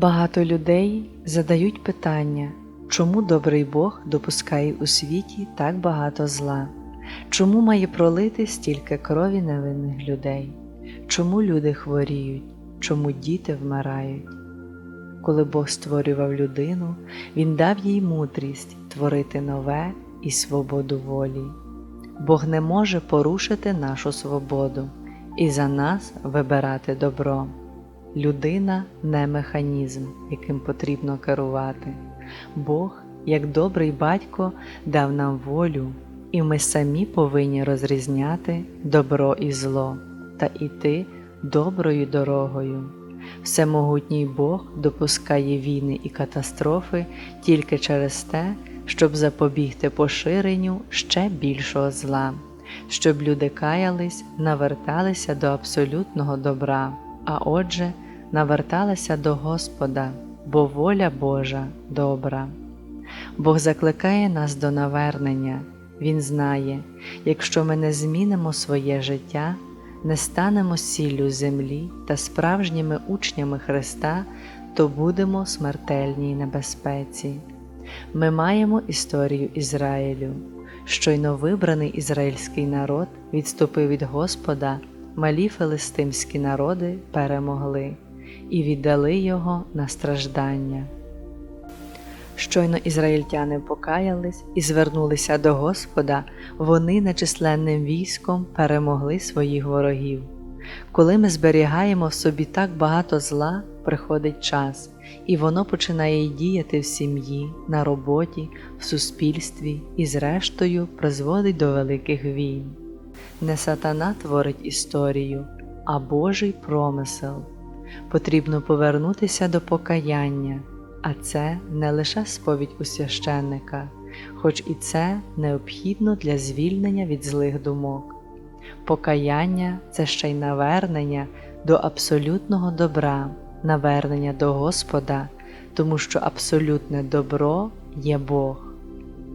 Багато людей задають питання, чому добрий Бог допускає у світі так багато зла, чому має пролити стільки крові невинних людей, чому люди хворіють, чому діти вмирають. Коли Бог створював людину, Він дав їй мудрість творити нове і свободу волі. Бог не може порушити нашу свободу і за нас вибирати добро. Людина не механізм, яким потрібно керувати. Бог, як добрий батько, дав нам волю, і ми самі повинні розрізняти добро і зло та йти доброю дорогою. Всемогутній Бог допускає війни і катастрофи тільки через те, щоб запобігти поширенню ще більшого зла, щоб люди каялись, наверталися до абсолютного добра, а отже, наверталися до Господа, бо воля Божа добра. Бог закликає нас до навернення. Він знає, якщо ми не змінимо своє життя, не станемо сіллю землі та справжніми учнями Христа, то будемо смертельній небезпеці. Ми маємо історію Ізраїлю. Щойно вибраний ізраїльський народ відступив від Господа, малі филистимські народи перемогли і віддали його на страждання. Щойно ізраїльтяни покаялись і звернулися до Господа, вони нечисленним військом перемогли своїх ворогів. Коли ми зберігаємо в собі так багато зла, приходить час, і воно починає діяти в сім'ї, на роботі, в суспільстві і, зрештою, призводить до великих війн. Не сатана творить історію, а Божий промисел. Потрібно повернутися до покаяння, а це не лише сповідь у священника, хоч і це необхідно для звільнення від злих думок. Покаяння це ще й навернення до абсолютного добра, навернення до Господа, тому що абсолютне добро є Бог.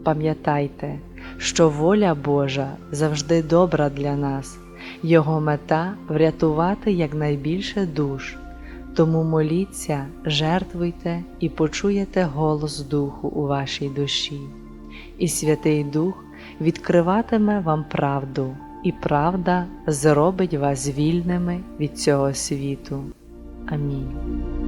Пам'ятайте, що воля Божа завжди добра для нас, Його мета врятувати якнайбільше душ. Тому моліться, жертвуйте і почуєте голос Духу у вашій душі, і Святий Дух відкриватиме вам правду, і правда зробить вас вільними від цього світу. Амінь.